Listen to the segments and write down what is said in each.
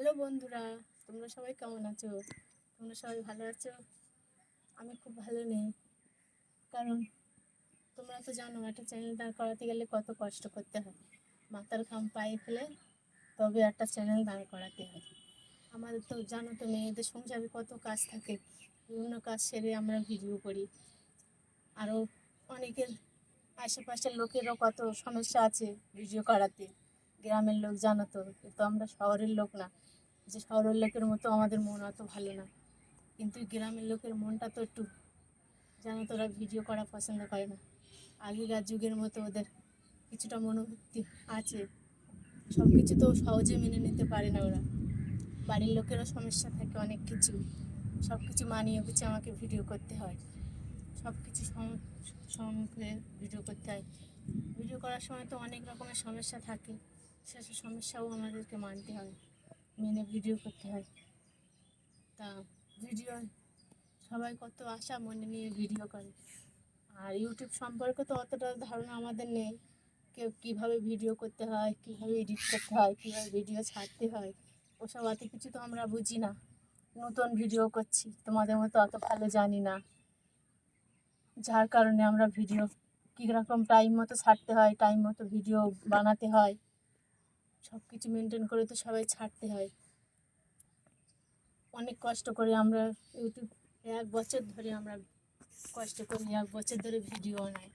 Hello বন্ধুরা, তোমরা সবাই কেমন আছো? তোমরা সবাই ভালো আছো? আমি খুব ভালো নেই। কারণ তোমরা তো জানো, একটা চ্যানেল দাঁড় করাতে গেলে কত কষ্ট করতে হয়। মাথার ঘাম পায়ে ফেলে তবে একটা চ্যানেল দাঁড় করাতে হয়। আমাদের তো জানো তো মেয়েদের সংসারে কত কাজ থাকে। বিভিন্ন কাজ সেরে আমরা ভিডিও করি। আরও অনেকের আশেপাশের লোকেরও কত সমস্যা আছে ভিডিও করাতে। গ্রামের লোক জানো তো তো আমরা শহরের লোক না। যে শহরের লোকের মতো আমাদের মন অত ভালো না। কিন্তু গ্রামের লোকের মনটা তো একটু, জানো তো ওরা ভিডিও করা পছন্দ করে না। আগেকার যুগের মতো ওদের কিছুটা মনোভূতি আছে। সব কিছু তো সহজে মেনে নিতে পারে না ওরা। বাড়ির লোকেরও সমস্যা থাকে অনেক কিছু। সব কিছু মানিয়ে গুছিয়ে আমাকে ভিডিও করতে হয়। সব কিছু সম্মুখে ভিডিও করতে হয়। ভিডিও করার সময় তো অনেক রকমের সমস্যা থাকে। সেসব সমস্যাও আমাদেরকে মানতে হয়। মেনে ভিডিও করতে হয়। তা ভিডিও, সবাই কত আশা, মনে নিয়ে ভিডিও করে। আর ইউটিউব সম্পর্কে তো অতটা ধারণা আমাদের নেই। কেউ কীভাবে ভিডিও করতে হয়, কীভাবে এডিট করতে হয়, কীভাবে ভিডিও ছাড়তে হয়, ওসব অত কিছু তো আমরা বুঝি না। নতুন ভিডিও করছি, তোমাদের মতো অত ভালো জানি না। যার কারণে আমরা ভিডিও কীরকম টাইম মতো ছাড়তে হয় টাইম মতো ভিডিও বানাতে হয়। সব কিছু মেনটেন করে তো সবাই ছাড়তে হয়। অনেক কষ্ট করে আমরা ইউটিউব এক বছর ধরে আমরা কষ্ট করি, এক বছর ধরে ভিডিও বানাই।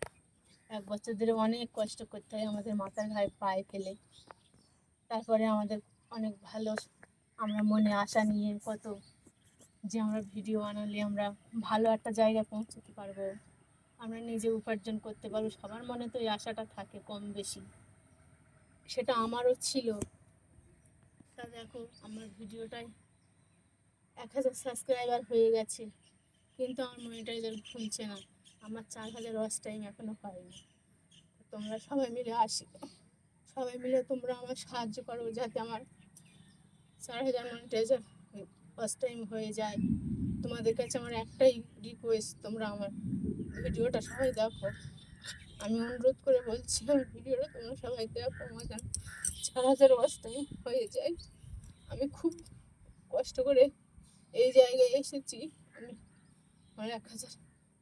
এক বছর ধরে অনেক কষ্ট করতে হয় আমাদের মাথার ঘায়ে পায়ে ফেলে। তারপরে আমাদের অনেক ভালো আমরা মনে আশা নিয়ে কত যে আমরা ভিডিও বানালে আমরা ভালো একটা জায়গায় পৌঁছতে পারব। আমরা নিজে উপার্জন করতে পারব, সবার মনে তো এই আশাটা থাকে কম বেশি। সেটা আমারও ছিল। তা দেখো, আমার ভিডিওটাই এক হাজার সাবস্ক্রাইবার হয়ে গেছে। কিন্তু আমার মনিটাইজার খুলছে না। আমার চার হাজার ওয়াচ টাইম এখনও হয়নি। তোমরা সবাই মিলে আসি। সবাই মিলে তোমরা আমার সাহায্য করো যাতে আমার চার হাজার মনিটাইজার ওয়াচ টাইম হয়ে যায়। তোমাদের কাছে আমার একটাই রিকোয়েস্ট তোমরা আমার ভিডিওটা সবাই দেখো। আমি অনুরোধ করে বলছি, আমার ভিডিওটা তোমরা সবাই দেখো আমার যেন চার হাজার টাইম হয়ে যায়। আমি খুব কষ্ট করে এই জায়গায় এসেছি। আমি আমার এক হাজার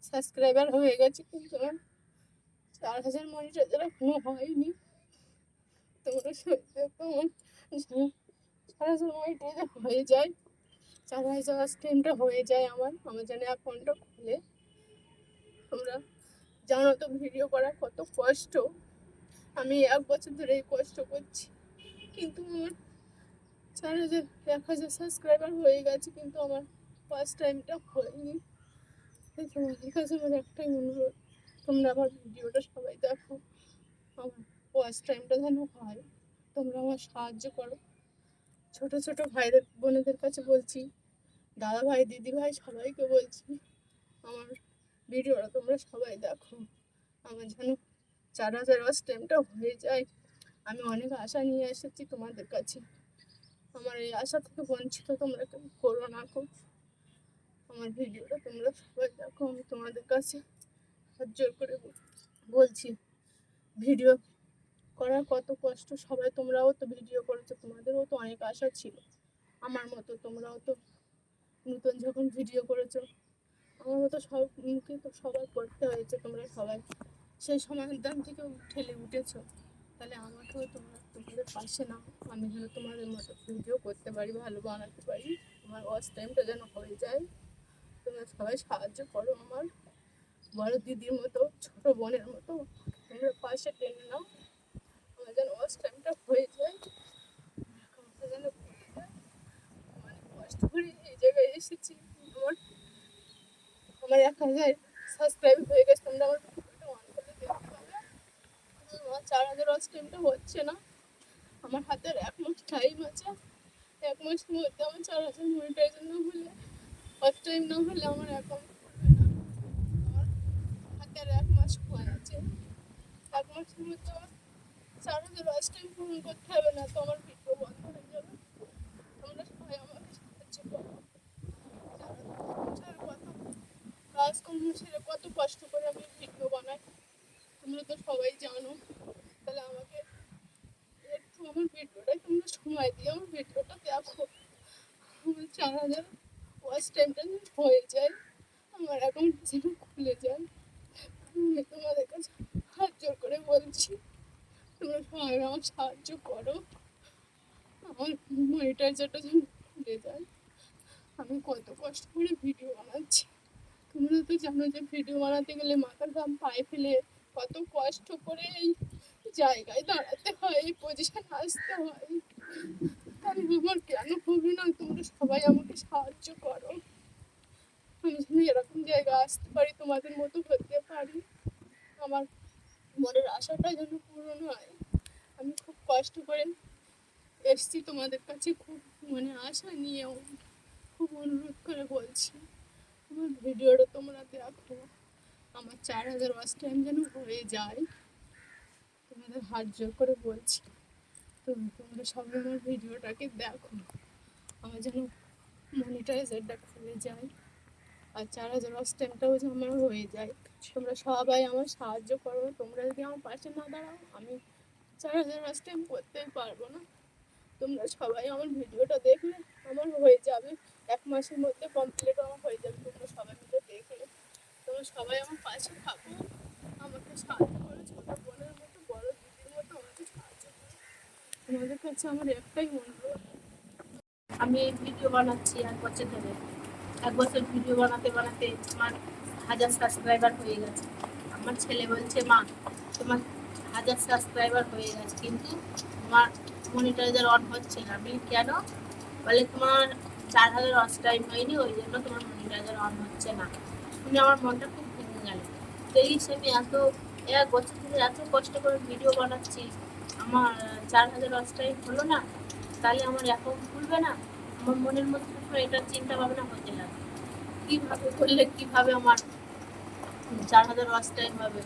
সাবস্ক্রাইবার হয়ে গেছে, কিন্তু আমার চার হাজার মনিটাইজার এখনও হয়নি। তোমরা সবাই দেখো আমার চার হাজার মনিটাইজার হয়ে যায়, চার হাজার স্ট্রিমটা হয়ে যায় আমার আমার যেন অ্যাকাউন্টটা খুলে। তোমরা জানো তো ভিডিও করা কত কষ্ট। আমি এক বছর ধরে এই কষ্ট করছি। কিন্তু আমার চার হাজার এক হাজার সাবস্ক্রাইবার হয়ে গেছে, কিন্তু আমার ফার্স্ট টাইমটা হয়নি। তোমাদের কাছে আমার একটাই অনুরোধ, তোমরা আমার ভিডিওটা সবাই দেখো। আমার ফার্স্ট টাইমটা যেন হয়, তোমরা আমার সাহায্য করো। ছোট ছোট ভাইদের, বোনেদের কাছে বলছি, দাদা ভাই, দিদি ভাই, সবাইকে বলছি, আমার ভিডিওটা তোমরা সবাই দেখো। আমার যেন চার হাজার টাইমটা হয়ে যায়। আমি অনেক আশা নিয়ে এসেছি তোমাদের কাছে। আমার এই আশা থেকে বঞ্চিত তোমরা কেউ করো না খুব আমার ভিডিওটা তোমরা সবাই দেখো, আমি তোমাদের কাছে হাত জোর করে বলছি। ভিডিও করার কত কষ্ট, সবাই তোমরাও তো ভিডিও করেছ, তোমাদেরও তো অনেক আশা ছিল। আমার মতো তোমরাও তো নতুন যখন ভিডিও করেছ আমার মতো সব মুখে তো সবার করতে হয়েছে, তোমরা সবাই সেই সমাধান থেকে ঠেলে উঠেছো। তাহলে আমাকেও তোমরা তোমাদের পাশে নাও, আমি যেন তোমাদের মতো ভিডিও করতে পারি, ভালো বানাতে পারি। আমার ওয়াচ টাইমটা যেন হয়ে যায়। তোমরা সবাই সাহায্য করো আমার। বড় দিদির মতো, ছোট বোনের মতো, তোমরা পাশে টেনে নাও। আমার যেন ওয়াচ টাইমটা হয়ে যায়। যেন। অনেক কষ্ট করে এই জায়গায় এসেছি। আমার আমার এক হাজার সাবস্ক্রাইব হয়ে গেছে তোমরা আমার আমার চার হাজার ওয়াচ টাইমটা হচ্ছে না। আমার হাতের এক মাস টাইম আছে। এক মাসের মধ্যে আমার চার হাজার মনিটাইজার না হলে ফার্স্ট টাইম না হলে আমার অ্যাকাউন্ট না। আমার এক মাস এক আমার চার হাজার টাইম পূরণ করতে হবে না, তো আমার ভিডিও বন্ধ হয়ে যাবে। তোমরা সবাই আমাকে সাহায্য করো। কাজকর্ম ছেড়ে কত কষ্ট করে আমি ভিডিও বানাই। তোমরা তো সবাই জানো। তাহলে আমাকে একটু আমার ভিডিওটা তোমরা সময় দিয়ে আমার ভিডিওটা দেখো। আমার চার হাজার ওয়াচ টাইমটা হয়ে যায়, আমার অ্যাকাউন্ট যেন খুলে যায়, আমি তোমাদের কাছে হাত জোর করে বলছি, তোমরা সবাই আমার সাহায্য করো। আমার মনিটাইজারটা যেন খুলে যায়, আমি কত কষ্ট করে ভিডিও বানাচ্ছি। তোমরা তো জানো যে ভিডিও বানাতে গেলে মাথার ঘাম পায়ে ফেলে কত কষ্ট করে এই জায়গায় দাঁড়াতে হয়, এই পজিশন আসতে হয়। তাহলে আমার কেন হবে না? তোমরা সবাই আমাকে সাহায্য করো। আমি যেন এরকম জায়গা আসতে পারি, তোমাদের মতো হতে পারি। আমার মনের আশাটা যেন পূরণ হয়। আমি খুব কষ্ট করে এসছি তোমাদের কাছে, খুব মানে আশা নিয়েও। খুব অনুরোধ করে বলছি। আমার ভিডিওটা তোমরা দেখো। আমার চার হাজার ওয়াচ টাইম যেন হয়ে যায়। তোমাদের হাত জোর করে বলছি। তো তোমরা সবাই আমার ভিডিওটাকে দেখো। আমার যেন মনিটাইজারটা খুলে যায়। আর চার হাজার ওয়াচ টাইমটাও যেন আমার হয়ে যায়। তোমরা সবাই আমার সাহায্য করো। তোমরা যদি আমার পাশে না দাঁড়াও, আমি চার হাজার ওয়াচ টাইম করতেই পারব না। তোমরা সবাই আমার ভিডিওটা দেখলে আমার হয়ে যাবে এক মাসের মধ্যে কমপ্লিট আমার হয়ে যাবে তোমরা সবাই মিলে দেখলে তোমরা সবাই আমার পাশে থাকো আমাকে সাহায্য করো ছোটো বোনের মতো বড় দিদির মতো আমাকে সাহায্য করো তোমাদের কাছে আমার একটাই অনুরোধ। আমি ভিডিও বানাচ্ছি এক বছর ধরে। এক বছর ভিডিও বানাতে বানাতে আমার হাজার সাবস্ক্রাইবার হয়ে গেছে। আমার ছেলে বলছে, মা, তোমার হাজার সাবস্ক্রাইবার হয়ে গেছে, কিন্তু তোমার মনিটাইজার অন হচ্ছে না। আমি, কেন? বলে, তোমার চার হাজার টাইম হয়নি, ওই জন্য তোমার মনিটাইজার অন হচ্ছে না। শুনে আমার মনটা খুব ভেঙে গেল। সেই হিসেবে এত, এক বছর ধরে এত কষ্ট করে ভিডিও বানাচ্ছি। আমার চার হাজার টাইম হলো না, তাহলে আমার অ্যাকাউন্ট খুলবে না? আমার মনের মধ্যে এটা চিন্তা ভাবনা হতে লাগে কীভাবে করলে, কীভাবে আমার চার হাজার ওয়াচ টাইম হবে?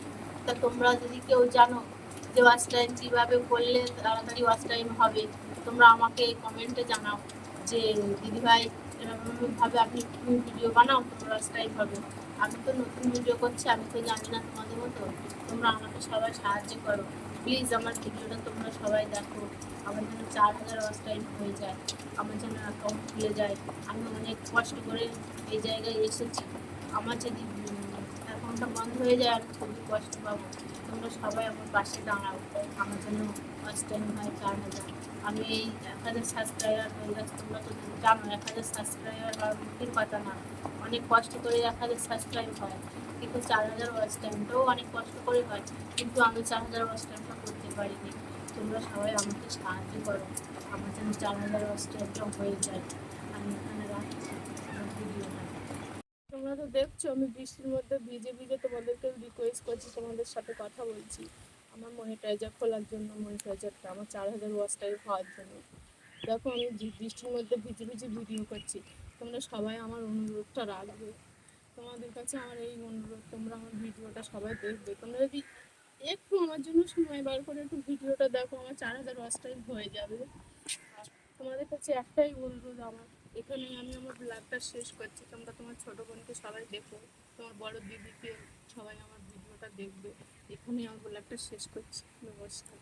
তা তোমরা যদি কেউ জানো যে ওয়াচ টাইম কীভাবে করলে তাড়াতাড়ি ওয়াচ টাইম হবে, তোমরা আমাকে কমেন্টে জানাও যে দিদিভাই এরকমভাবে আপনি ভিডিও বানাও তোমার ওয়াচ টাইম হবে? আমি তো নতুন ভিডিও করছি, আমি তো জানি না তোমাদের মতো। তোমরা আমাকে সবাই সাহায্য করো। প্লিজ আমার ভিডিওটা তোমরা সবাই দেখো। আমার যেন চার হাজার ওয়াচ টাইম হয়ে যায়। আমার যেন অ্যাকাউন্ট খুলে যায়। আমি অনেক কষ্ট করে এই জায়গায় এসেছি। আমার যদি অ্যাকাউন্টটা বন্ধ হয়ে যায়, আমি খুবই কষ্ট পাবো। তোমরা সবাই আমার পাশে দাঁড়াও। আমার জন্য ফার্স্ট টাইম হয় চার হাজার। আমি এই এক হাজার সাবস্ক্রাইবার হয়ে গেছে। তোমরা তো জানো, এক হাজার সাবস্ক্রাইবার হওয়ার মুখের কথা না। অনেক কষ্ট করে এক হাজার সাবস্ক্রাইব হয়। কিন্তু চার হাজার ওয়াচ টাইমটাও অনেক কষ্ট করে হয়, কিন্তু আমি চার হাজার ওয়াচ টাইমটা করতে পারিনি। তোমরা সবাই আমাকে সাহায্য করো, আমার যেন চার হাজার ওয়াচ টাইমটা হয়ে যায়। আমি এখানে তোমরা তো দেখছ, আমি বৃষ্টির মধ্যে ভিজে ভিজে তোমাদেরকে রিকোয়েস্ট করছি, তোমাদের সাথে কথা বলছি। আমার মনিটাইজার খোলার জন্য মনিটাইজারটা আমার চার হাজার ওয়াচ টাইম হওয়ার জন্য। দেখো, আমি বৃষ্টির মধ্যে ভিজে ভিজে ভিডিও করছি। তোমরা সবাই আমার অনুরোধটা রাখবে। তোমাদের কাছে আমার এই অনুরোধ, তোমরা আমার ভিডিওটা সবাই দেখবে। তোমরা যদি একটু আমার জন্য সময় বার করে একটু ভিডিওটা দেখো, আমার চার হাজার ওয়াচ হয়ে যাবে। তোমাদের কাছে একটাই অনুরোধ আমার, এখানেই আমি আমার ব্লগটা শেষ করছি। তোমরা তোমার ছোটো বোনকে সবাই দেখো, তোমার বড় দিদিকে সবাই আমার ভিডিওটা দেখবে। এখানেই আমার ব্লগটা শেষ করছি। নমস্কার।